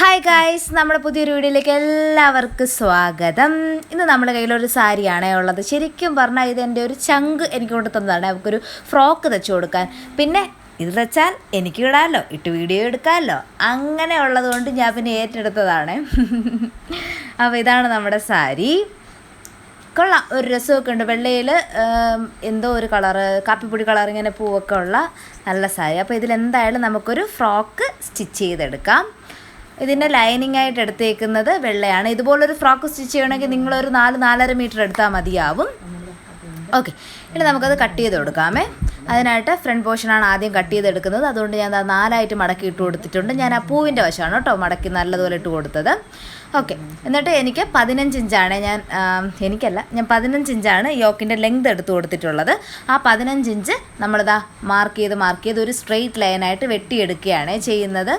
Hi guys നമ്മുടെ പുതിയൊരു വീഡിയോയിലേക്ക് എല്ലാവർക്കും സ്വാഗതം. ഇന്ന് നമ്മുടെ കയ്യിലൊരു സാരിയാണ് ഉള്ളത്. ശരിക്കും പറഞ്ഞാൽ ഇത് എന്റെ ഒരു ചങ്ക് എനിക്ക് കൊണ്ട് തന്നതാണ്. നമുക്കൊരു ഫ്രോക്ക് തച്ചു കൊടുക്കാൻ. പിന്നെ ഇത് തെച്ചാൽ എനിക്ക് ഇടാമല്ലോ ഇട്ട് വീഡിയോ എടുക്കാമല്ലോ അങ്ങനെ ഉള്ളതുകൊണ്ട് ഞാൻ പിന്നെ ഏറ്റെടുത്തതാണ്. അപ്പോൾ ഇതാണ് നമ്മുടെ സാരി. കൊള്ളാം. ഒരു രസമൊക്കെ ഉണ്ട്. വെള്ളയിൽ എന്തോ ഒരു കളറ് കാപ്പിപ്പൊടി കളർ ഇങ്ങനെ പൂവൊക്കെ ഉള്ള നല്ല സാരി. അപ്പോൾ ഇതിലെന്തായാലും നമുക്കൊരു ഫ്രോക്ക് സ്റ്റിച്ച് ചെയ്തെടുക്കാം. ഇതിന്റെ ലൈനിങ് ആയിട്ട് എടുത്തേക്കുന്നത് വെള്ളയാണ്. ഇതുപോലൊരു ഫ്രോക്ക് സ്റ്റിച്ച് ചെയ്യണമെങ്കിൽ നിങ്ങളൊരു നാല് നാലര മീറ്റർ എടുത്താൽ മതിയാവും. ഓക്കെ ഇനി നമുക്കത് കട്ട് ചെയ്ത് കൊടുക്കാമേ. അതിനായിട്ട് ഫ്രണ്ട് പോർഷനാണ് ആദ്യം കട്ട് ചെയ്തെടുക്കുന്നത് അതുകൊണ്ട് ഞാൻ നാലായിട്ട് മടക്കി ഇട്ട് കൊടുത്തിട്ടുണ്ട്. ഞാൻ ആ പൂവിന്റെ വശമാണ് കേട്ടോ മടക്കി നല്ലതുപോലെ ഇട്ട് കൊടുത്തത്. ഓക്കെ. എന്നിട്ട് എനിക്ക് പതിനഞ്ച് ഇഞ്ചാണ് ഞാൻ എനിക്കല്ല ഞാൻ പതിനഞ്ച് ഇഞ്ചാണ് യോക്കിന്റെ ലെങ്ത് എടുത്ത് കൊടുത്തിട്ടുള്ളത്. ആ പതിനഞ്ച് ഇഞ്ച് നമ്മളിതാ മാർക്ക് ചെയ്ത് മാർക്ക് ചെയ്ത് ഒരു സ്ട്രെയിറ്റ് ലൈനായിട്ട് വെട്ടിയെടുക്കുകയാണ് ചെയ്യുന്നത്.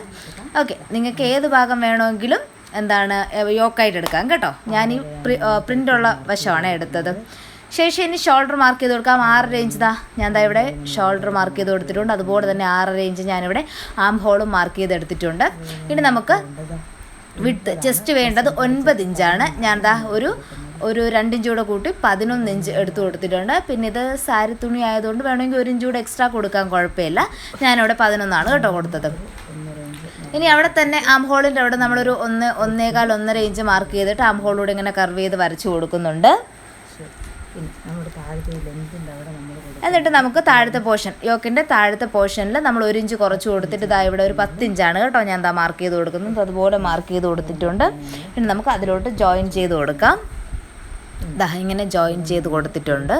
ഓക്കെ. നിങ്ങൾക്ക് ഏത് ഭാഗം വേണമെങ്കിലും എന്താണ് യോക്കായിട്ട് എടുക്കാം കേട്ടോ. ഞാൻ ഈ പ്രി പ്രിന്റുള്ള വശമാണ് എടുത്തത്. ശേഷം ഇനി ഷോൾഡർ മാർക്ക് ചെയ്ത് കൊടുക്കാം. ആറ് റേഞ്ച് ദാ ഞാൻ ദാ ഇവിടെ ഷോൾഡർ മാർക്ക് ചെയ്ത് കൊടുത്തിട്ടുണ്ട്. അതുപോലെ തന്നെ ആറ് റേഞ്ച് ഞാനിവിടെ ആം ഹോളും മാർക്ക് ചെയ്ത് എടുത്തിട്ടുണ്ട് ഇനി നമുക്ക് വിട്ട് ജസ്റ്റ് വേണ്ടത് ഒൻപത് ഇഞ്ചാണ്. ഞാൻ ദാ ഒരു ഒരു രണ്ടിഞ്ച് കൂടെ കൂട്ടി പതിനൊന്ന് ഇഞ്ച് എടുത്ത് കൊടുത്തിട്ടുണ്ട്. പിന്നെ ഇത് സാരി തുണി ആയതുകൊണ്ട് വേണമെങ്കിൽ ഒരു ഇഞ്ചൂടെ എക്സ്ട്രാ കൊടുക്കാൻ കുഴപ്പമില്ല. ഞാനിവിടെ പതിനൊന്നാണ് കേട്ടോ കൊടുത്തത്. ഇനി അവിടെ തന്നെ ആം ഹോളിന്റെ അവിടെ നമ്മളൊരു ഒന്ന് ഒന്നേകാൽ ഒന്നര ഇഞ്ച് മാർക്ക് ചെയ്തിട്ട് ആം ഹോളിലൂടെ ഇങ്ങനെ കർവ് ചെയ്ത് വരച്ചു കൊടുക്കുന്നുണ്ട്. അവിടെ എന്നിട്ട് നമുക്ക് താഴത്തെ പോർഷൻ യോക്കിന്റെ താഴത്തെ പോർഷനിൽ നമ്മൾ ഒരു ഇഞ്ച് കുറച്ച് കൊടുത്തിട്ട് ഇതാ ഇവിടെ ഒരു പത്ത് ഇഞ്ചാണ് കേട്ടോ. ഞാൻ എന്താ മാർക്ക് ചെയ്ത് കൊടുക്കുന്നത് അതുപോലെ മാർക്ക് ചെയ്ത് കൊടുത്തിട്ടുണ്ട്. പിന്നെ നമുക്ക് അതിലോട്ട് ജോയിൻ ചെയ്ത് കൊടുക്കാം. ദാ ഇങ്ങനെ ജോയിൻ ചെയ്ത് കൊടുത്തിട്ടുണ്ട്.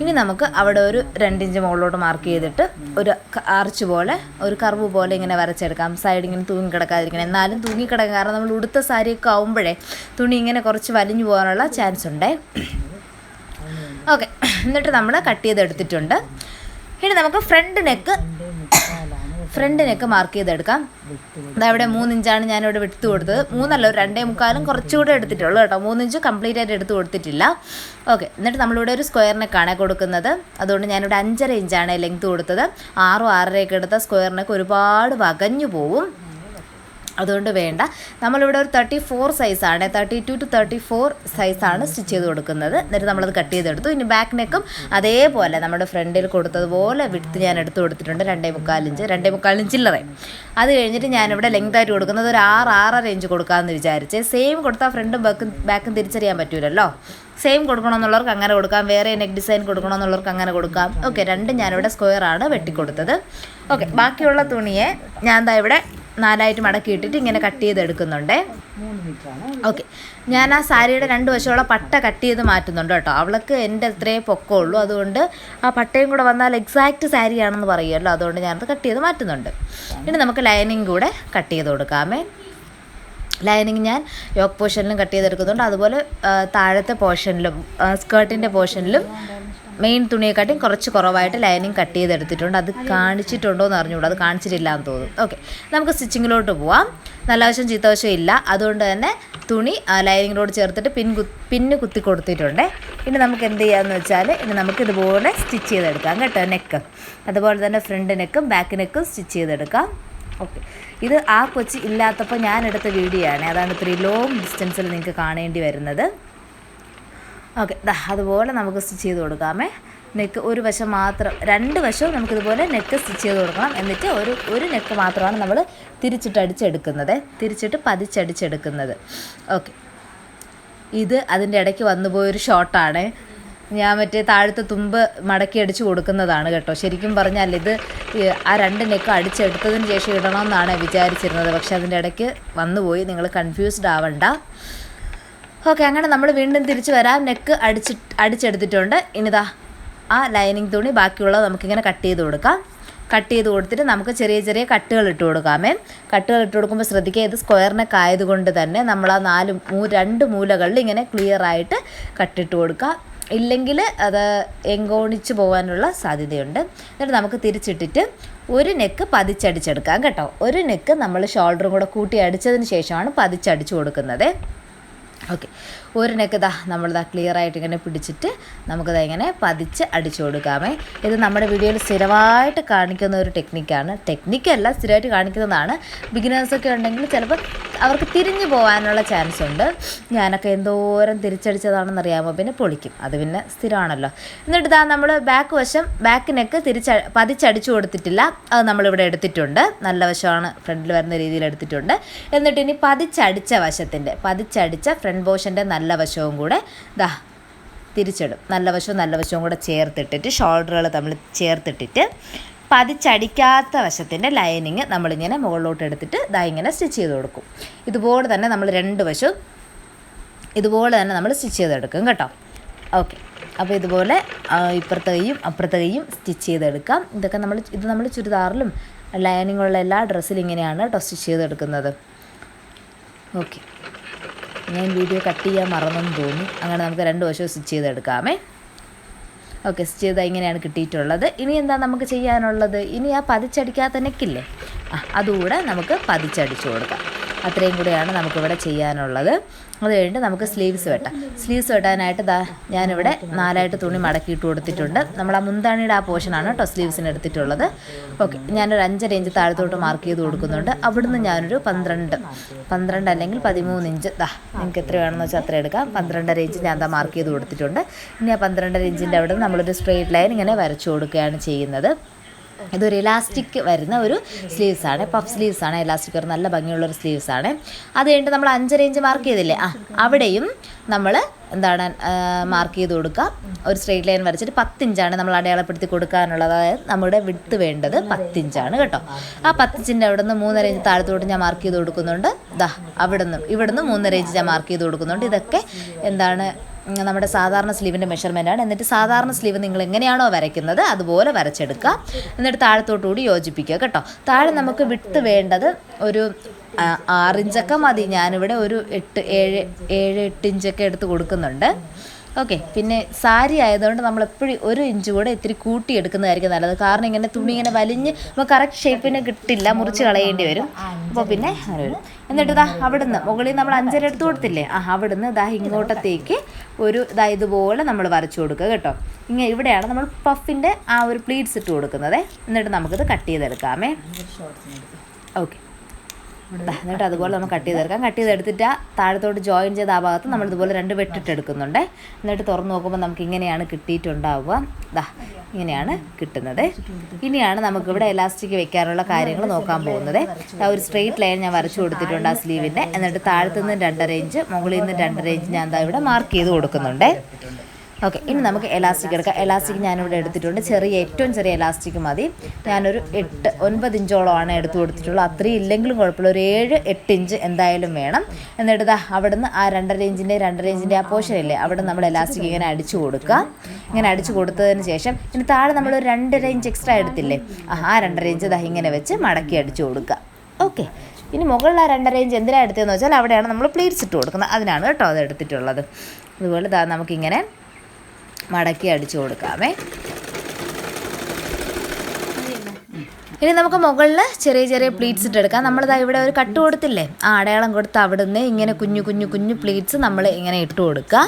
ഇനി നമുക്ക് അവിടെ ഒരു രണ്ടിഞ്ച് മുകളിലോട്ട് മാർക്ക് ചെയ്തിട്ട് ഒരു ആർച്ച് പോലെ ഒരു കർവ് പോലെ ഇങ്ങനെ വരച്ചെടുക്കാം. സൈഡ് ഇങ്ങനെ തൂങ്ങി കിടക്കാതിരിക്കണം എന്നാലും തൂങ്ങി കിടക്കാം കാരണം നമ്മൾ ഉടുത്ത സാരിയൊക്കെ ആവുമ്പോഴേ തുണി ഇങ്ങനെ കുറച്ച് വലിഞ്ഞു പോകാനുള്ള ചാൻസ് ഉണ്ടേ. ഓക്കെ എന്നിട്ട് നമ്മൾ കട്ട് ചെയ്ത് എടുത്തിട്ടുണ്ട്. ഇനി നമുക്ക് front neck front neck mark ചെയ്തെടുക്കാം ഇതാ ഇവിടെ മൂന്നിഞ്ചാണ് ഞാനിവിടെ എടുത്തു കൊടുത്തത്. മൂന്നല്ല ഒരു രണ്ടേ മുക്കാലും കുറച്ചുകൂടെ എടുത്തിട്ടുള്ളൂ കേട്ടോ. മൂന്നിഞ്ച് കംപ്ലീറ്റ് ആയിട്ട് എടുത്തു കൊടുത്തിട്ടില്ല. ഓക്കെ എന്നിട്ട് നമ്മളിവിടെ ഒരു സ്ക്വയർ നെക്കാണ് കൊടുക്കുന്നത്. അതുകൊണ്ട് ഞാനിവിടെ അഞ്ചര ഇഞ്ചാണ് ലെങ്ത് കൊടുത്തത്. ആറും ആറരയൊക്കെ എടുത്ത സ്ക്വയർ നെക്ക് ഒരുപാട് വകഞ്ഞു പോവും. അതുകൊണ്ട് വേണ്ട. നമ്മളിവിടെ ഒരു തേർട്ടി ഫോർ സൈസാണ് thirty two to thirty four സൈസാണ് സ്റ്റിച്ച് ചെയ്ത് കൊടുക്കുന്നത്. എന്നിട്ട് നമ്മളത് കട്ട് ചെയ്തെടുത്തു. ഇനി ബാക്ക് നെക്കും അതേപോലെ നമ്മുടെ ഫ്രണ്ടിൽ കൊടുത്തതുപോലെ വിട്ട് ഞാൻ എടുത്ത് കൊടുത്തിട്ടുണ്ട്. രണ്ടേ മുക്കാലിഞ്ച് രണ്ടേ മുക്കാലിഞ്ച് ചില്ലറ അത് കഴിഞ്ഞിട്ട് ഞാനിവിടെ ലെങ്ത് ആയിട്ട് കൊടുക്കുന്നത് ഒരു ആറ് ആറര ഇഞ്ച് കൊടുക്കാമെന്ന് വിചാരിച്ച്. സെയിം കൊടുത്താൽ ഫ്രണ്ടും ബാക്കും ബാക്കും തിരിച്ചറിയാൻ പറ്റൂലല്ലോ. സെയിം കൊടുക്കണമെന്നുള്ളവർക്ക് അങ്ങനെ കൊടുക്കാം. വേറെ നെക്ക് ഡിസൈൻ കൊടുക്കണമെന്നുള്ളവർക്ക് അങ്ങനെ കൊടുക്കാം. ഓക്കെ രണ്ടും ഞാനിവിടെ സ്ക്വയറാണ് വെട്ടിക്കൊടുത്തത്. ഓക്കെ ബാക്കിയുള്ള തുണിയെ ഞാൻ എന്താ ഇവിടെ നാലായിട്ട് മടക്കി ഇട്ടിട്ട് ഇങ്ങനെ കട്ട് ചെയ്തെടുക്കുന്നുണ്ടേ എടുക്കുന്നുണ്ട്. ഓക്കെ ഞാൻ ആ സാരിയുടെ രണ്ട് വശമുള്ള പട്ട കട്ട് ചെയ്ത് മാറ്റുന്നുണ്ട് കേട്ടോ. അവൾക്ക് എന്റെ അത്രേ പൊക്കമുള്ളൂ. അതുകൊണ്ട് ആ പട്ടയും കൂടെ വന്നാൽ എക്സാക്റ്റ് സാരിയാണെന്ന് പറയുമല്ലോ. അതുകൊണ്ട് ഞാനത് കട്ട് ചെയ്ത് മാറ്റുന്നുണ്ട്. ഇനി നമുക്ക് ലൈനിങ് കൂടെ കട്ട് ചെയ്ത് കൊടുക്കാമേ. ലൈനിങ് ഞാൻ യോക്ക് പോർഷനിലും കട്ട് ചെയ്തെടുക്കുന്നുണ്ട്. അതുപോലെ താഴത്തെ പോർഷനിലും സ്കേർട്ടിന്റെ പോർഷനിലും മെയിൻ തുണിയെക്കാട്ടും കുറച്ച് കുറവായിട്ട് ലൈനിങ് കട്ട് ചെയ്തെടുത്തിട്ടുണ്ട്. അത് കാണിച്ചിട്ടുണ്ടോ എന്ന് അറിഞ്ഞുകൂടാ. അത് കാണിച്ചിട്ടില്ല എന്ന് തോന്നുന്നു ഓക്കെ നമുക്ക് സ്റ്റിച്ചിങ്ങിലോട്ട് പോവാം. നല്ല വശം ചീത്തവശം ഇല്ല. അതുകൊണ്ട് തന്നെ തുണി ലൈനിങ്ങിനോട് ചേർത്തിട്ട് പിൻ കു പിന്ന് കുത്തി കൊടുത്തിട്ടുണ്ട്. ഇനി നമുക്ക് എന്ത് ചെയ്യാമെന്ന് വെച്ചാൽ ഇനി നമുക്ക് ഇതുപോലെ സ്റ്റിച്ച് ചെയ്തെടുക്കാം കേട്ടോ. നെക്ക് അതുപോലെ തന്നെ ഫ്രണ്ട് നെക്കും ബാക്ക് നെക്കും സ്റ്റിച്ച് ചെയ്തെടുക്കാം. ഓക്കെ ഇത് ആ കൊച്ചി ഇല്ലാത്തപ്പോൾ ഞാൻ എടുത്ത വീഡിയോ ആണ്. അതാണ് ഇത്രയും ലോങ് ഡിസ്റ്റൻസിൽ നിങ്ങൾക്ക് കാണേണ്ടി വരുന്നത്. ഓക്കെ അതുപോലെ നമുക്ക് സ്റ്റിച്ച് ചെയ്ത് കൊടുക്കാമേ. നെക്ക് ഒരു വശം മാത്രം രണ്ട് വശവും നമുക്കിതുപോലെ നെക്ക് സ്റ്റിച്ച് ചെയ്ത് കൊടുക്കണം. എന്നിട്ട് ഒരു ഒരു നെക്ക് മാത്രമാണ് നമ്മൾ തിരിച്ചിട്ട് അടിച്ചെടുക്കുന്നത്. തിരിച്ചിട്ട് പതിച്ചടിച്ചെടുക്കുന്നത്. ഓക്കെ. ഇത് അതിന്റെ ഇടയ്ക്ക് വന്നു പോയൊരു ഷോട്ടാണ്. ഞാൻ മറ്റേ താഴത്തെ തുമ്പ് മടക്കി അടിച്ച് കൊടുക്കുന്നതാണ് കേട്ടോ. ശരിക്കും പറഞ്ഞാൽ ഇത് ആ രണ്ട് നെക്ക് അടിച്ചെടുത്തതിന് ശേഷം ഇടണമെന്നാണ് വിചാരിച്ചിരുന്നത്. പക്ഷെ അതിന്റെ ഇടയ്ക്ക് വന്നുപോയി നിങ്ങൾ കൺഫ്യൂസ്ഡ് ആവണ്ട. ഓക്കെ അങ്ങനെ നമ്മൾ വീണ്ടും തിരിച്ച് വരാം. നെക്ക് അടിച്ച് അടിച്ചെടുത്തിട്ടുണ്ട്. ഇനിതാ ആ ലൈനിങ് തുണി ബാക്കിയുള്ളത് നമുക്കിങ്ങനെ കട്ട് ചെയ്ത് കൊടുക്കാം. കട്ട് ചെയ്ത് കൊടുത്തിട്ട് നമുക്ക് ചെറിയ ചെറിയ കട്ടുകൾ ഇട്ട് കൊടുക്കാമേ. കട്ടുകൾ ഇട്ട് കൊടുക്കുമ്പോൾ ശ്രദ്ധിക്കുക ഇത് സ്ക്വയർ നെക്ക് ആയതുകൊണ്ട് തന്നെ നമ്മൾ ആ നാല് മൂ രണ്ട് മൂലകളിൽ ഇങ്ങനെ ക്ലിയർ ആയിട്ട് കട്ടിട്ട് കൊടുക്കുക. ഇല്ലെങ്കിൽ അത് എങ്കോണിച്ച് പോകാനുള്ള സാധ്യതയുണ്ട്. എന്നിട്ട് നമുക്ക് തിരിച്ചിട്ടിട്ട് ഒരു നെക്ക് പതിച്ചടിച്ചെടുക്കാം കേട്ടോ. ഒരു നെക്ക് നമ്മൾ ഷോൾഡറും കൂടെ കൂട്ടി അടിച്ചതിന് ശേഷമാണ് പതിച്ചടിച്ചു കൊടുക്കുന്നത്. ഓക്കെ ഒരു നെക്ക് ഇതാ നമ്മളിതാ ക്ലിയർ ആയിട്ട് ഇങ്ങനെ പിടിച്ചിട്ട് നമുക്കിതാ ഇങ്ങനെ പതിച്ച് അടിച്ചു കൊടുക്കാമേ. ഇത് നമ്മുടെ വീഡിയോയിൽ സ്ഥിരമായിട്ട് കാണിക്കുന്ന ഒരു ടെക്നിക്കാണ് ടെക്നിക്കല്ല സ്ഥിരമായിട്ട് കാണിക്കുന്നതാണ്. ബിഗിനേഴ്സൊക്കെ ഉണ്ടെങ്കിൽ ചിലപ്പോൾ അവർക്ക് തിരിഞ്ഞു പോകാനുള്ള ചാൻസ് ഉണ്ട്. ഞാനൊക്കെ എന്തോരം തിരിച്ചടിച്ചതാണെന്ന് അറിയാമോ പിന്നെ പൊളിക്കും. അത് പിന്നെ സ്ഥിരമാണല്ലോ. എന്നിട്ട് ഇതാ നമ്മൾ ബാക്ക് വശം ബാക്കിനൊക്കെ തിരിച്ച പതിച്ചടിച്ചു കൊടുത്തിട്ടില്ല. അത് നമ്മളിവിടെ എടുത്തിട്ടുണ്ട്. നല്ല വശമാണ്. ഫ്രണ്ടിൽ വരുന്ന രീതിയിൽ എടുത്തിട്ടുണ്ട്. എന്നിട്ട് ഇനി പതിച്ചടിച്ച വശത്തിന്റെ പതിച്ചടിച്ച ഫ്രണ്ട് പോർഷന്റെ നല്ല വശവും കൂടെ ദാ തിരിച്ചിടും. നല്ല വശവും നല്ല വശവും കൂടെ ചേർത്തിട്ടിട്ട് ഷോൾഡറുകൾ തമ്മിൽ ചേർത്തിട്ടിട്ട് പതിച്ചടിക്കാത്ത വശത്തിന്റെ ലൈനിങ് നമ്മളിങ്ങനെ മുകളിലോട്ട് എടുത്തിട്ട് ദാ ഇങ്ങനെ സ്റ്റിച്ച് ചെയ്ത് കൊടുക്കും. ഇതുപോലെ തന്നെ നമ്മൾ രണ്ട് വശവും ഇതുപോലെ തന്നെ നമ്മൾ സ്റ്റിച്ച് ചെയ്തെടുക്കും കേട്ടോ. ഓക്കെ അപ്പോൾ ഇതുപോലെ ഇപ്പുറത്തെ കൈയും അപ്പുറത്തെ കൈയും സ്റ്റിച്ച് ചെയ്തെടുക്കാം. ഇതൊക്കെ നമ്മൾ ഇത് നമ്മൾ ചുരിദാറിലും ലൈനിങ്ങുള്ള എല്ലാ ഡ്രസ്സിലും ഇങ്ങനെയാണ് കേട്ടോ സ്റ്റിച്ച് ചെയ്തെടുക്കുന്നത്. ഓക്കെ ഞാൻ വീഡിയോ കട്ട് ചെയ്യാൻ മറന്നെന്ന് തോന്നി. അങ്ങനെ നമുക്ക് രണ്ട് വശവും സ്റ്റിച്ച് ചെയ്തെടുക്കാമേ. ഓക്കെ സ്റ്റിച്ച് ചെയ്താൽ ഇങ്ങനെയാണ് കിട്ടിയിട്ടുള്ളത്. ഇനി എന്താ നമുക്ക് ചെയ്യാനുള്ളത്? ഇനി ആ പതിച്ചടിക്കാത്ത നെക്കില്ലേ? ആ അതുകൂടെ നമുക്ക് പതിച്ചടിച്ചു കൊടുക്കാം. അത്രയും കൂടെയാണ് നമുക്കിവിടെ ചെയ്യാനുള്ളത്. അത് കഴിഞ്ഞിട്ട് നമുക്ക് സ്ലീവ്സ് വെട്ടാം. സ്ലീവ്സ് വെട്ടാനായിട്ട് ദാ ഞാനിവിടെ നാലായിട്ട് തുണി മടക്കിയിട്ട് കൊടുത്തിട്ടുണ്ട്. നമ്മൾ ആ മുന്താണിയുടെ ആ പോർഷനാണ് കേട്ടോ സ്ലീവ്സിന് എടുത്തിട്ടുള്ളത്. ഓക്കെ ഞാനൊരു അഞ്ചര ഇഞ്ച് താഴത്തോട്ട് മാർക്ക് ചെയ്ത് കൊടുക്കുന്നുണ്ട്. അവിടുന്ന് ഞാനൊരു പന്ത്രണ്ട് പന്ത്രണ്ട് അല്ലെങ്കിൽ പതിമൂന്ന് ഇഞ്ച് ദാ നിങ്ങൾക്ക് എത്ര വേണമെന്ന് വെച്ചാൽ അത്ര എടുക്കാം. പന്ത്രണ്ടര ഇഞ്ച് ഞാൻ ദാ മാർക്ക് ചെയ്ത് കൊടുത്തിട്ടുണ്ട്. ഇനി ആ പന്ത്രണ്ടര ഇഞ്ചിന്റെ അവിടെ നമ്മളൊരു സ്ട്രെയിറ്റ് ലൈൻ ഇങ്ങനെ വരച്ചു കൊടുക്കുകയാണ് ചെയ്യുന്നത്. ഇതൊരു ഇലാസ്റ്റിക് വരുന്ന ഒരു സ്ലീവ്സ് ആണ്. പഫ് സ്ലീവ്സ് ആണ്. ഇലാസ്റ്റിക് ഒരു നല്ല ഭംഗിയുള്ള ഒരു സ്ലീവ്സ് ആണ്. അത് കഴിഞ്ഞിട്ട് നമ്മൾ അഞ്ചര ഇഞ്ച് മാർക്ക് ചെയ്തില്ലേ? ആ അവിടെയും നമ്മൾ എന്താണ് മാർക്ക് ചെയ്ത് കൊടുക്കുക. ഒരു സ്ട്രെയിറ്റ് ലൈൻ വരച്ചിട്ട് പത്തിഞ്ചാണ് നമ്മൾ അടയാളപ്പെടുത്തി കൊടുക്കാനുള്ളത്. അതായത് നമ്മുടെ വിട്ട് വേണ്ടത് പത്തിഞ്ചാണ് കേട്ടോ. ആ പത്തിഞ്ചിന്റെ അവിടെ നിന്ന് മൂന്നര ഇഞ്ച് താഴത്തോട്ട് ഞാൻ മാർക്ക് ചെയ്ത് കൊടുക്കുന്നുണ്ട്. ദാ അവിടെ നിന്ന് ഇവിടെ നിന്ന് മൂന്നര ഇഞ്ച് ഞാൻ മാർക്ക് ചെയ്ത് കൊടുക്കുന്നുണ്ട്. ഇതൊക്കെ എന്താണ് നമ്മുടെ സാധാരണ സ്ലീവിന്റെ മെഷർമെന്റ് ആണ്. എന്നിട്ട് സാധാരണ സ്ലീവ് നിങ്ങൾ എങ്ങനെയാണോ വരയ്ക്കുന്നത് അതുപോലെ വരച്ചെടുക്കുക. എന്നിട്ട് താഴത്തോട്ടുകൂടി യോജിപ്പിക്കുക കേട്ടോ. താഴെ നമുക്ക് വിട്ട് വേണ്ടത് ഒരു ആറിഞ്ചൊക്കെ മതി. ഞാനിവിടെ ഒരു എട്ട് ഏഴ് ഏഴ് എട്ട് ഇഞ്ചൊക്കെ എടുത്ത് കൊടുക്കുന്നുണ്ട്. ഓക്കെ. പിന്നെ സാരി ആയതുകൊണ്ട് നമ്മൾ എപ്പോഴും ഒരു ഇഞ്ച് കൂടെ ഇത്തിരി കൂട്ടിയെടുക്കുന്നതായിരിക്കും നല്ലത്. കാരണം ഇങ്ങനെ തുണി ഇങ്ങനെ വലിഞ്ഞ് നമുക്ക് കറക്റ്റ് ഷേപ്പിന് കിട്ടില്ല. മുറിച്ച് കളയേണ്ടി വരും. അപ്പോൾ പിന്നെ അങ്ങനെ വരും എന്നിട്ട് ഇതാ അവിടുന്ന് മുകളിൽ നമ്മൾ അഞ്ചര എടുത്ത് കൊടുത്തില്ലേ? ആ അവിടുന്ന് ഇതാ ഇങ്ങോട്ടത്തേക്ക് ഒരു ഇതാ ഇതുപോലെ നമ്മൾ വരച്ചു കൊടുക്കുക കേട്ടോ. ഇങ്ങനെ ഇവിടെയാണ് നമ്മൾ പഫിന്റെ ആ ഒരു പ്ലീറ്റ്സ് ഇട്ട് കൊടുക്കുന്നത്. എന്നിട്ട് നമുക്കിത് കട്ട് ചെയ്തെടുക്കാമേ. ഓക്കെ എന്നിട്ട് അതുപോലെ നമ്മൾ കട്ട് ചെയ്തെടുക്കാം കട്ട് ചെയ്തെടുത്തിട്ട് താഴത്തോട്ട് ജോയിൻ ചെയ്ത ആ ഭാഗത്ത് നമ്മൾ ഇതുപോലെ രണ്ട് വെട്ടിട്ടെടുക്കുന്നുണ്ട് എന്നിട്ട് തുറന്ന് നോക്കുമ്പോൾ നമുക്ക് ഇങ്ങനെയാണ് കിട്ടിയിട്ടുണ്ടാവുക. ദാ ഇങ്ങനെയാണ് കിട്ടുന്നത്. ഇനിയാണ് നമുക്കിവിടെ എലാസ്റ്റിക് വെക്കാനുള്ള കാര്യങ്ങൾ നോക്കാൻ പോകുന്നത്. ആ ഒരു സ്ട്രെയിറ്റ് ലൈൻ ഞാൻ വരച്ചു കൊടുത്തിട്ടുണ്ട് ആ സ്ലീവിന്റെ എന്നിട്ട് താഴത്തു നിന്ന് രണ്ടര ഇഞ്ച് മുകളിൽ നിന്ന് രണ്ടര ഇഞ്ച് ഞാൻ ദാ ഇവിടെ മാർക്ക് ചെയ്ത് കൊടുക്കുന്നുണ്ട്. ഓക്കെ ഇനി നമുക്ക് എലാസ്റ്റിക് എടുക്കാം. എലാസ്റ്റിക് ഞാനിവിടെ എടുത്തിട്ടുണ്ട്. ചെറിയ ഏറ്റവും ചെറിയ എലാസ്റ്റിക് മതി. ഞാനൊരു എട്ട് ഒൻപത് ഇഞ്ചോളമാണ് എടുത്തു കൊടുത്തിട്ടുള്ളത്. അത്രയും ഇല്ലെങ്കിലും കുഴപ്പമില്ല. ഒരു ഏഴ് എട്ട് ഇഞ്ച് എന്തായാലും വേണം. എന്നിട്ട് ദാ അവിടുന്ന് ആ രണ്ടര ഇഞ്ചിന്റെ രണ്ടര ഇഞ്ചിന്റെ ആ പോർഷൻ ഇല്ലേ അവിടെ നമ്മൾ എലാസ്റ്റിക് ഇങ്ങനെ അടിച്ചു കൊടുക്കുക. ഇങ്ങനെ അടിച്ചു കൊടുത്തതിന് ശേഷം ഇനി താഴെ നമ്മൾ ഒരു രണ്ടര ഇഞ്ച് എക്സ്ട്രാ എടുത്തില്ലേ ആ രണ്ടര ഇഞ്ച് ദാ ഇങ്ങനെ വെച്ച് മടക്കി അടിച്ചു കൊടുക്കുക. ഓക്കെ ഇനി മുകളിൽ ആ രണ്ടര ഇഞ്ച് എന്തിനാണ് എടുത്തതെന്ന് വെച്ചാൽ അവിടെയാണ് നമ്മൾ പ്ലീറ്റ്സ് ഇട്ട് കൊടുക്കുന്നത്. അതിനാണ് കേട്ടോ അത് എടുത്തിട്ടുള്ളത്. അതുപോലെ ദാ നമുക്കിങ്ങനെ മടക്കി അടിച്ചു കൊടുക്കാമേ. ഇനി നമുക്ക് മുകളിൽ ചെറിയ ചെറിയ പ്ലീറ്റ്സ് ഇട്ടെടുക്കാം നമ്മളിതാ ഇവിടെ ഒരു കട്ട് കൊടുത്തില്ലേ? ആ അടയാളം കൊടുത്ത് അവിടുന്ന് ഇങ്ങനെ കുഞ്ഞു കുഞ്ഞു കുഞ്ഞു പ്ലീറ്റ്സ് നമ്മൾ ഇങ്ങനെ ഇട്ട് കൊടുക്കുക.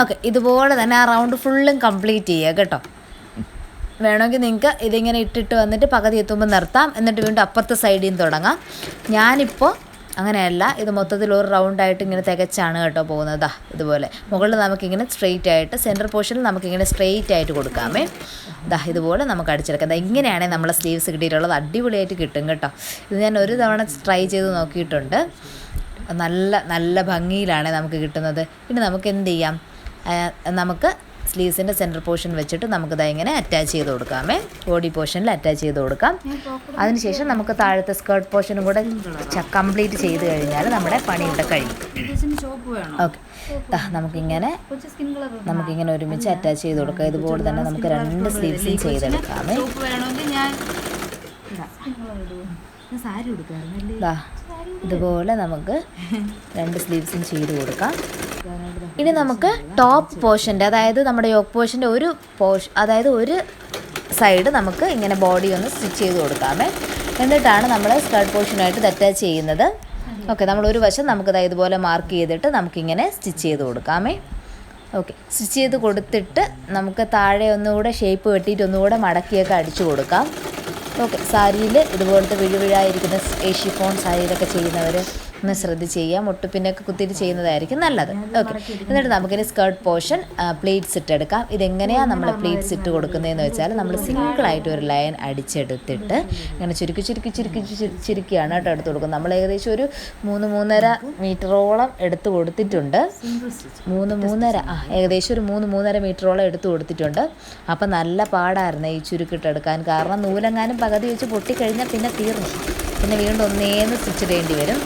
ഓക്കെ ഇതുപോലെ തന്നെ ആ റൗണ്ട് ഫുള്ളും കംപ്ലീറ്റ് ചെയ്യുക കേട്ടോ. വേണമെങ്കിൽ നിങ്ങൾക്ക് ഇതിങ്ങനെ ഇട്ടിട്ട് വന്നിട്ട് പകുതി എത്തുമ്പോൾ നിർത്താം. എന്നിട്ട് വീണ്ടും അപ്പുറത്തെ സൈഡിൽ നിന്ന് തുടങ്ങാം. ഞാനിപ്പോൾ അങ്ങനെയല്ല ഇത് മൊത്തത്തിൽ ഒരു റൗണ്ട് ആയിട്ട് ഇങ്ങനെ തികച്ചാണ് കേട്ടോ പോകുന്നത്. ഇതുപോലെ. മുകളിൽ നമുക്കിങ്ങനെ സ്ട്രെയിറ്റ് ആയിട്ട് സെന്റർ പോർഷനിൽ നമുക്കിങ്ങനെ സ്ട്രെയിറ്റ് ആയിട്ട് കൊടുക്കാമേ. ദാ ഇതുപോലെ നമുക്ക് അടിച്ചെടുക്കാം. ദാ ഇങ്ങനെയാണെങ്കിൽ നമ്മളെ സ്ലീവ്സ് കിട്ടിയിട്ടുള്ളത്. അടിപൊളിയായിട്ട് കിട്ടും കേട്ടോ. ഇത് ഞാൻ ഒരു തവണ ട്രൈ ചെയ്ത് നോക്കിയിട്ടുണ്ട്. നല്ല നല്ല ഭംഗിയിലാണ് നമുക്ക് കിട്ടുന്നത്. ഇനി നമുക്ക് എന്ത് ചെയ്യാം? നമുക്ക് സ്ലീവ്സിന്റെ സെന്റർ പോർഷൻ വെച്ചിട്ട് നമുക്കിത് ഇങ്ങനെ അറ്റാച്ച് ചെയ്ത് കൊടുക്കാമേ. ബോഡി പോർഷനിൽ അറ്റാച്ച് ചെയ്ത് കൊടുക്കാം. അതിനുശേഷം നമുക്ക് താഴത്തെ സ്കേർട്ട് പോർഷനും കൂടെ കംപ്ലീറ്റ് ചെയ്ത് കഴിഞ്ഞാൽ നമ്മുടെ പണി ഇവിടെ കഴിയും ഓക്കെ നമുക്കിങ്ങനെ നമുക്കിങ്ങനെ ഒരുമിച്ച് അറ്റാച്ച് ചെയ്ത് കൊടുക്കാം. ഇതുപോലെ തന്നെ നമുക്ക് രണ്ട് സ്ലീവ്സും ചെയ്തെടുക്കാമേ. സാരി കൊടുക്കാറുണ്ടല്ലേ ഇതുപോലെ നമുക്ക് രണ്ട് സ്ലീവ്സും ചെയ്ത് കൊടുക്കാം ഇനി നമുക്ക് ടോപ്പ് പോർഷന്റെ അതായത് നമ്മുടെ യോക്ക് പോർഷന്റെ ഒരു പോർഷൻ അതായത് ഒരു സൈഡ് നമുക്ക് ഇങ്ങനെ ബോഡി ഒന്ന് സ്റ്റിച്ച് ചെയ്ത് കൊടുക്കാമേ. എന്നിട്ടാണ് നമ്മൾ സ്കേർട്ട് പോർഷനായിട്ട് അറ്റാച്ച് ചെയ്യുന്നത്. ഓക്കെ നമ്മൾ ഒരു വശം നമുക്കത് ഇതുപോലെ മാർക്ക് ചെയ്തിട്ട് നമുക്കിങ്ങനെ സ്റ്റിച്ച് ചെയ്ത് കൊടുക്കാമേ. ഓക്കെ സ്റ്റിച്ച് ചെയ്ത് കൊടുത്തിട്ട് നമുക്ക് താഴെ ഒന്നുകൂടെ ഷേപ്പ് വെട്ടിയിട്ട് ഒന്നുകൂടെ മടക്കിയൊക്കെ അടിച്ചു കൊടുക്കാം. ഓക്കെ സാരിയിൽ ഇതുപോലത്തെ വിഴുവിഴായിരിക്കുന്ന ഏഷ്യ ഫോൺ സാരിയിലൊക്കെ ചെയ്യുന്നവർ ഒന്ന് ശ്രദ്ധിച്ച് ചെയ്യാം മുട്ടുപിന്നൊക്കെ കുത്തിയിട്ട് ചെയ്യുന്നതായിരിക്കും നല്ലത്. ഓക്കെ എന്നിട്ട് നമുക്കിനി സ്കേർട്ട് പോർഷൻ പ്ലേറ്റ്സ് ഇട്ടെടുക്കാം ഇതെങ്ങനെയാണ് നമ്മൾ പ്ലേറ്റ്സ് ഇട്ട് കൊടുക്കുന്നതെന്ന് വെച്ചാൽ നമ്മൾ സിംഗിളായിട്ട് ഒരു ലൈൻ അടിച്ചെടുത്തിട്ട് ഇങ്ങനെ ചുരുക്കി ചുരുക്കി ചുരുക്കി ചുരു- ചുരുക്കിയാണ് കേട്ടോ എടുത്ത് കൊടുക്കുന്നത്. നമ്മൾ ഏകദേശം ഒരു മൂന്ന് മൂന്നര മീറ്ററോളം എടുത്ത് കൊടുത്തിട്ടുണ്ട്. മൂന്ന് മൂന്നര ആ ഏകദേശം ഒരു മൂന്ന് മൂന്നര മീറ്ററോളം എടുത്ത് കൊടുത്തിട്ടുണ്ട്. അപ്പം നല്ല പാടായിരുന്നു ഈ ചുരുക്കിട്ടെടുക്കാൻ കാരണം നൂലെങ്ങാനും പകുതി വെച്ച് പൊട്ടിക്കഴിഞ്ഞാൽ പിന്നെ തീർന്നു. പിന്നെ വീണ്ടും ഒന്നേന്ന് സ്റ്റിച്ച് ഇടേണ്ടി വരും.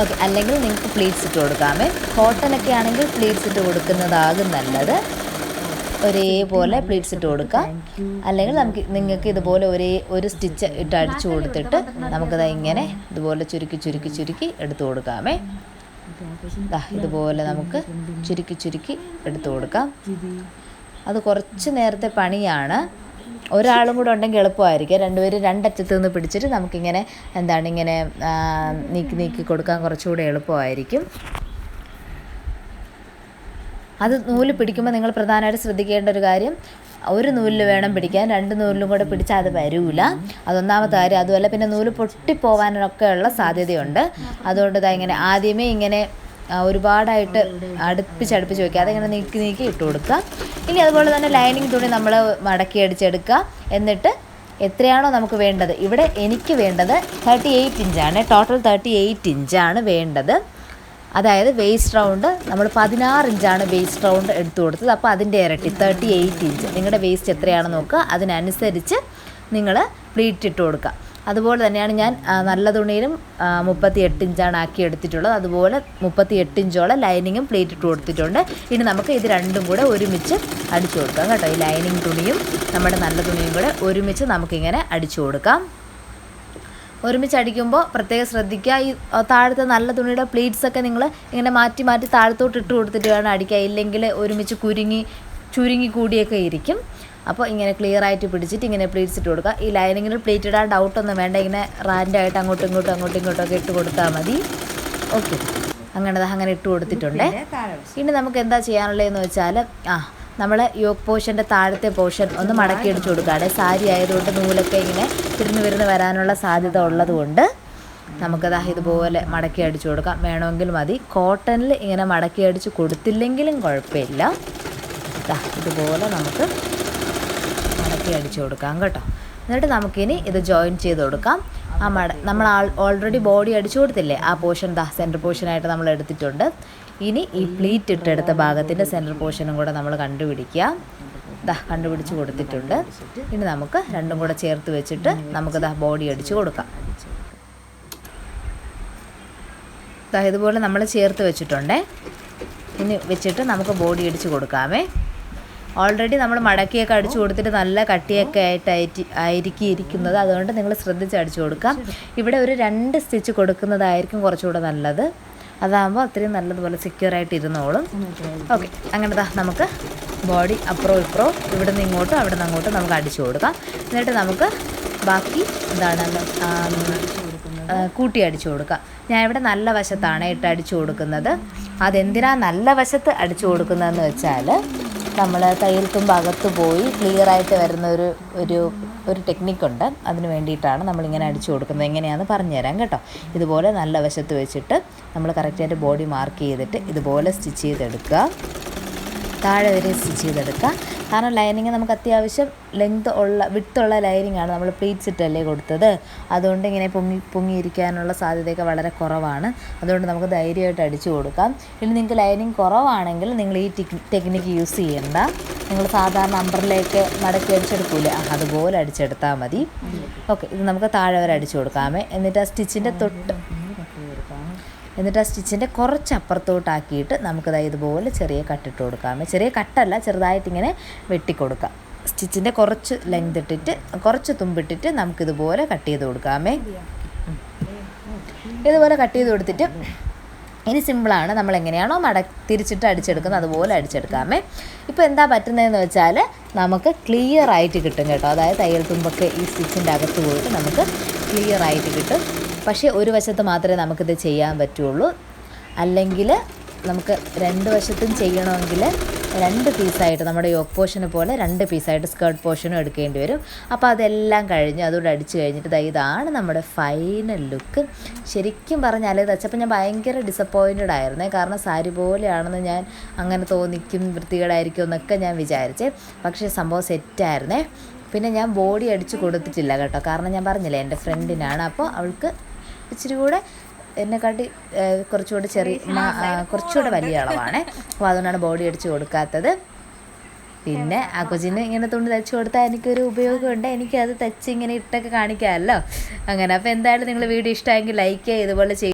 ഓക്കെ അല്ലെങ്കിൽ നിങ്ങൾക്ക് പ്ലീറ്റ്സ് ഇട്ട് കൊടുക്കാമേ കോട്ടനൊക്കെ ആണെങ്കിൽ പ്ലീറ്റ്സ് ഇട്ട് കൊടുക്കുന്നതാകും നല്ലത്. ഒരേപോലെ പ്ലീറ്റ്സ് ഇട്ട് കൊടുക്കാം. അല്ലെങ്കിൽ നമുക്ക് നിങ്ങൾക്ക് ഇതുപോലെ ഒരേ ഒരു സ്റ്റിച്ച് ഇട്ട് അടിച്ചു കൊടുത്തിട്ട് നമുക്കത് ഇങ്ങനെ ഇതുപോലെ ചുരുക്കി ചുരുക്കി ചുരുക്കി എടുത്തു കൊടുക്കാമേ ഇതുപോലെ നമുക്ക് ചുരുക്കി ചുരുക്കി എടുത്തു കൊടുക്കാം. അത് കുറച്ച് നേരത്തെ പണിയാണ്. ഒരാളും കൂടെ ഉണ്ടെങ്കിൽ എളുപ്പമായിരിക്കും. രണ്ടുപേരും രണ്ടറ്റത്ത് നിന്ന് പിടിച്ചിട്ട് നമുക്കിങ്ങനെ എന്താണ് ഇങ്ങനെ നീക്കി നീക്കി കൊടുക്കാൻ കുറച്ചുകൂടെ എളുപ്പമായിരിക്കും. അത് നൂൽ പിടിക്കുമ്പോൾ നിങ്ങൾ പ്രധാനമായിട്ട് ശ്രദ്ധിക്കേണ്ട ഒരു കാര്യം ഒരു നൂലിൽ വേണം പിടിക്കാൻ രണ്ട് നൂലിലും കൂടെ പിടിച്ചാൽ അത് വരൂല. അതൊന്നാമത്തെ കാര്യം അതുമല്ല പിന്നെ നൂൽ പൊട്ടിപ്പോവാനൊക്കെ ഉള്ള സാധ്യതയുണ്ട്. അതുകൊണ്ട് ഇതാ ഇങ്ങനെ ആദ്യമേ ഇങ്ങനെ ഒരുപാടായിട്ട് അടുപ്പിച്ച് അടുപ്പിച്ച് വയ്ക്കാതെ ഇങ്ങനെ നീക്കി നീക്കി ഇട്ട് കൊടുക്കുക. ഇനി അതുപോലെ തന്നെ ലൈനിങ് തുണി നമ്മൾ മടക്കി അടിച്ചെടുക്കുക. എന്നിട്ട് എത്രയാണോ നമുക്ക് വേണ്ടത്? ഇവിടെ എനിക്ക് വേണ്ടത് തേർട്ടി എയ്റ്റ് ഇഞ്ചാണ് ടോട്ടൽ തേർട്ടി എയ്റ്റ് ഇഞ്ചാണ് വേണ്ടത്. അതായത് വേസ്റ്റ് റൗണ്ട് നമ്മൾ പതിനാറ് ഇഞ്ചാണ് വേസ്റ്റ് റൗണ്ട് എടുത്തു കൊടുത്തത്. അപ്പോൾ അതിന്റെ ഇരട്ടി തേർട്ടി എയ്റ്റ് ഇഞ്ച് നിങ്ങളുടെ വേസ്റ്റ് എത്രയാണെന്ന് നോക്കുക. അതിനനുസരിച്ച് നിങ്ങൾ പ്ലീറ്റ് ഇട്ട് കൊടുക്കുക. അതുപോലെ തന്നെയാണ് ഞാൻ നല്ല തുണിയിലും മുപ്പത്തി എട്ട് ഇഞ്ചാണ് ആക്കി എടുത്തിട്ടുള്ളത്. അതുപോലെ മുപ്പത്തി എട്ട് ഇഞ്ചോളം ലൈനിങ്ങും പ്ലേറ്റ് ഇട്ട് കൊടുത്തിട്ടുണ്ട്. ഇനി നമുക്ക് ഇത് രണ്ടും കൂടെ ഒരുമിച്ച് അടിച്ചു കൊടുക്കാം കേട്ടോ. ഈ ലൈനിങ് തുണിയും നമ്മുടെ നല്ല തുണിയും കൂടെ ഒരുമിച്ച് നമുക്കിങ്ങനെ അടിച്ചു കൊടുക്കാം. ഒരുമിച്ച് അടിക്കുമ്പോൾ പ്രത്യേകം ശ്രദ്ധിക്കുക. ഈ താഴത്തെ നല്ല തുണിയുടെ പ്ലീറ്റ്സൊക്കെ നിങ്ങൾ ഇങ്ങനെ മാറ്റി മാറ്റി താഴത്തോട്ട് ഇട്ട് കൊടുത്തിട്ട് വേണം അടിക്കുക ഇല്ലെങ്കിൽ ഒരുമിച്ച് കുരുങ്ങി ചുരുങ്ങി കൂടിയൊക്കെ ഇരിക്കും അപ്പോൾ ഇങ്ങനെ ക്ലിയർ ആയിട്ട് പിടിച്ചിട്ട് ഇങ്ങനെ പ്ലീറ്റ്സ് ഇട്ട് കൊടുക്കുക. ഈ ലൈനിങ്ങിൽ പ്ലീറ്റ് ഇടാൻ ഡൗട്ടൊന്നും വേണ്ട. ഇങ്ങനെ റാൻഡായിട്ട് അങ്ങോട്ടും ഇങ്ങോട്ടും അങ്ങോട്ടും ഇങ്ങോട്ടും ഒക്കെ ഇട്ട് കൊടുത്താൽ മതി. ഓക്കെ. അങ്ങനെ അങ്ങനെ ഇട്ട് കൊടുത്തിട്ടുണ്ട്. ഇനി നമുക്ക് എന്താ ചെയ്യാനുള്ളതെന്ന് വെച്ചാൽ ആ നമ്മൾ യോഗ് പോർഷന്റെ താഴത്തെ പോർഷൻ ഒന്ന് മടക്കി അടിച്ചു കൊടുക്കുകയാണ് സാരി ആയതുകൊണ്ട് നൂലൊക്കെ ഇങ്ങനെ തിരിഞ്ഞു വരുന്ന വരാനുള്ള സാധ്യത ഉള്ളതുകൊണ്ട് നമുക്കത് ഇതുപോലെ മടക്കി അടിച്ചു കൊടുക്കാം. വേണമെങ്കിൽ മതി. കോട്ടണിൽ ഇങ്ങനെ മടക്കി അടിച്ച് കൊടുത്തില്ലെങ്കിലും കുഴപ്പമില്ല. ഇതുപോലെ നമുക്ക് മടക്കി അടിച്ചു കൊടുക്കാം കേട്ടോ. എന്നിട്ട് നമുക്കിനി ഇത് ജോയിൻ ചെയ്ത് കൊടുക്കാം. ആ മട നമ്മൾ ഓൾറെഡി ബോഡി അടിച്ചു കൊടുത്തില്ലേ? ആ പോർഷൻ ദാ സെന്റർ പോർഷനായിട്ട് നമ്മൾ എടുത്തിട്ടുണ്ട്. ഇനി ഈ പ്ലീറ്റ് ഇട്ടെടുത്ത ഭാഗത്തിന്റെ സെന്റർ പോർഷനും കൂടെ നമ്മൾ കണ്ടുപിടിക്കുക. ദാ കണ്ടുപിടിച്ച് കൊടുത്തിട്ടുണ്ട്. ഇനി നമുക്ക് രണ്ടും കൂടെ ചേർത്ത് വെച്ചിട്ട് നമുക്ക് ദാ ബോഡി അടിച്ച് കൊടുക്കാം. ദാ ഇതുപോലെ നമ്മൾ ചേർത്ത് വെച്ചിട്ടുണ്ടേ. ഇനി വെച്ചിട്ട് നമുക്ക് ബോഡി അടിച്ച് കൊടുക്കാമേ. ഓൾറെഡി നമ്മൾ മടക്കിയൊക്കെ അടിച്ചു കൊടുത്തിട്ട് നല്ല കട്ടിയൊക്കെ ആയിട്ട് ആയിരിക്കും ഇരിക്കുന്നത് അതുകൊണ്ട് നിങ്ങൾ ശ്രദ്ധിച്ച് അടിച്ചു കൊടുക്കാം ഇവിടെ ഒരു രണ്ട് സ്റ്റിച്ച് കൊടുക്കുന്നതായിരിക്കും കുറച്ചുകൂടെ നല്ലത്. അതാകുമ്പോൾ അത്രയും നല്ലതുപോലെ സെക്യൂർ ആയിട്ട് ഇരുന്നോളും. ഓക്കെ അങ്ങനെ ദാ നമുക്ക് ബോഡി അപ്പുറവും ഇപ്പുറവും ഇവിടെ നിന്ന് ഇങ്ങോട്ടും അവിടെ നിന്ന് അങ്ങോട്ടും നമുക്ക് അടിച്ചു കൊടുക്കാം. എന്നിട്ട് നമുക്ക് ബാക്കി എന്താണ് കൂട്ടി അടിച്ചു കൊടുക്കുക ഞാൻ ഇവിടെ നല്ല വശത്താണ് ഇട്ട് അടിച്ചു കൊടുക്കുന്നത്. അതെന്തിനാ നല്ല വശത്ത് അടിച്ചു കൊടുക്കുന്നതെന്ന് വെച്ചാൽ നമ്മൾ തയ്യൽ ഭാഗത്ത് പോയി ക്ലിയറായിട്ട് വരുന്ന ഒരു ഒരു ഒരു ടെക്നിക്കുണ്ട് അതിന് വേണ്ടിയിട്ടാണ് നമ്മളിങ്ങനെ അടിച്ചു കൊടുക്കുന്നത്. എങ്ങനെയാണെന്ന് പറഞ്ഞുതരാം കേട്ടോ. ഇതുപോലെ നല്ല വശത്ത് വെച്ചിട്ട് നമ്മൾ കറക്റ്റായിട്ട് ബോഡി മാർക്ക് ചെയ്തിട്ട് ഇതുപോലെ സ്റ്റിച്ച് ചെയ്തെടുക്കുക. താഴെ വരെ സ്റ്റിച്ച് ചെയ്തെടുക്കുക. കാരണം ലൈനിങ് നമുക്ക് അത്യാവശ്യം ലെങ്ത് ഉള്ള വിട്ടുള്ള ലൈനിങ് ആണ്. നമ്മൾ പ്ലീറ്റ്സ് ഇട്ടല്ലേ കൊടുത്തത്. അതുകൊണ്ട് ഇങ്ങനെ പൊങ്ങി പൊങ്ങിയിരിക്കാനുള്ള സാധ്യതയൊക്കെ വളരെ കുറവാണ്. അതുകൊണ്ട് നമുക്ക് ധൈര്യമായിട്ട് അടിച്ചു കൊടുക്കാം. ഇനി നിങ്ങൾക്ക് ലൈനിങ് കുറവാണെങ്കിൽ നിങ്ങൾ ഈ ടെക്നിക്ക് യൂസ് ചെയ്യേണ്ട. നിങ്ങൾ സാധാരണ അമ്പറിലേക്ക് മടക്കി അടിച്ചെടുക്കൂലേ? അതുപോലെ അടിച്ചെടുത്താൽ മതി. ഓക്കെ ഇത് നമുക്ക് താഴെ വരെ അടിച്ചു കൊടുക്കാമേ. എന്നിട്ട് ആ സ്റ്റിച്ചിന്റെ തൊട്ട് എന്നിട്ട് ആ സ്റ്റിച്ചിന്റെ കുറച്ച് അപ്പുറത്തോട്ടാക്കിയിട്ട് നമുക്കത് ഇതുപോലെ ചെറിയ കട്ടിട്ട് കൊടുക്കാം. ചെറിയ കട്ടല്ല ചെറുതായിട്ടിങ്ങനെ വെട്ടിക്കൊടുക്കാം. സ്റ്റിച്ചിന്റെ കുറച്ച് ലെങ്ത് ഇട്ടിട്ട് കുറച്ച് തുമ്പിട്ടിട്ട് നമുക്കിതുപോലെ കട്ട് ചെയ്ത് കൊടുക്കാമേ. ഇതുപോലെ കട്ട് ചെയ്ത് കൊടുത്തിട്ട് ഇനി സിമ്പിളാണ് നമ്മൾ എങ്ങനെയാണോ മട തിരിച്ചിട്ട് അടിച്ചെടുക്കുന്നത് അതുപോലെ അടിച്ചെടുക്കാമേ. ഇപ്പോൾ എന്താ പറ്റുന്നതെന്ന് വെച്ചാൽ നമുക്ക് ക്ലിയർ ആയിട്ട് കിട്ടും കേട്ടോ. അതായത് തയ്യൽ തുമ്പൊക്കെ ഈ സ്റ്റിച്ചിന്റെ അകത്ത് പോയിട്ട് നമുക്ക് ക്ലിയർ ആയിട്ട് കിട്ടും. പക്ഷേ ഒരു വശത്ത് മാത്രമേ നമുക്കിത് ചെയ്യാൻ പറ്റുള്ളൂ. അല്ലെങ്കിൽ നമുക്ക് രണ്ട് വശത്തും ചെയ്യണമെങ്കിൽ രണ്ട് പീസായിട്ട് നമ്മുടെ യോക്ക് പോർഷന് പോലെ രണ്ട് പീസായിട്ട് സ്കേർട്ട് പോർഷനും എടുക്കേണ്ടി വരും. അപ്പോൾ അതെല്ലാം കഴിഞ്ഞ് അതുകൂടെ അടിച്ച് കഴിഞ്ഞിട്ട് ഇതാണ് നമ്മുടെ ഫൈനൽ ലുക്ക്. ശരിക്കും പറഞ്ഞാൽ തച്ചപ്പോൾ ഞാൻ ഭയങ്കര ഡിസപ്പോയിന്റഡ് ആയിരുന്നേ. കാരണം സാരി പോലെയാണെന്ന് ഞാൻ അങ്ങനെ തോന്നിക്കും വൃത്തികേടായിരിക്കും എന്നൊക്കെ ഞാൻ വിചാരിച്ചേ. പക്ഷേ സംഭവം സെറ്റായിരുന്നേ. പിന്നെ ഞാൻ ബോഡി അടിച്ച് കൊടുത്തിട്ടില്ല കേട്ടോ. കാരണം ഞാൻ പറഞ്ഞില്ലേ എന്റെ ഫ്രണ്ടിനാണ് അപ്പോൾ അവൾക്ക് ഇച്ചിരി കൂടെ എന്നെക്കാട്ടി കുറച്ചുകൂടെ ചെറിയ കുറച്ചുകൂടെ വലിയ അളവാണ്. അപ്പോൾ അതുകൊണ്ടാണ് ബോഡി അടിച്ച് കൊടുക്കാത്തത്. പിന്നെ ആ കൊച്ചിന് ഇങ്ങനെ തുണി തയ്ച്ച് കൊടുത്താൽ എനിക്കൊരു ഉപയോഗമുണ്ട്. എനിക്കത് തയ്ച്ച് ഇങ്ങനെ ഇട്ടൊക്കെ കാണിക്കാമല്ലോ. അങ്ങനെ അപ്പോൾ എന്തായാലും നിങ്ങൾ വീഡിയോ ഇഷ്ടമായെങ്കിൽ ലൈക്ക് ചെയ്യുക ഇതുപോലെ ചെയ്യും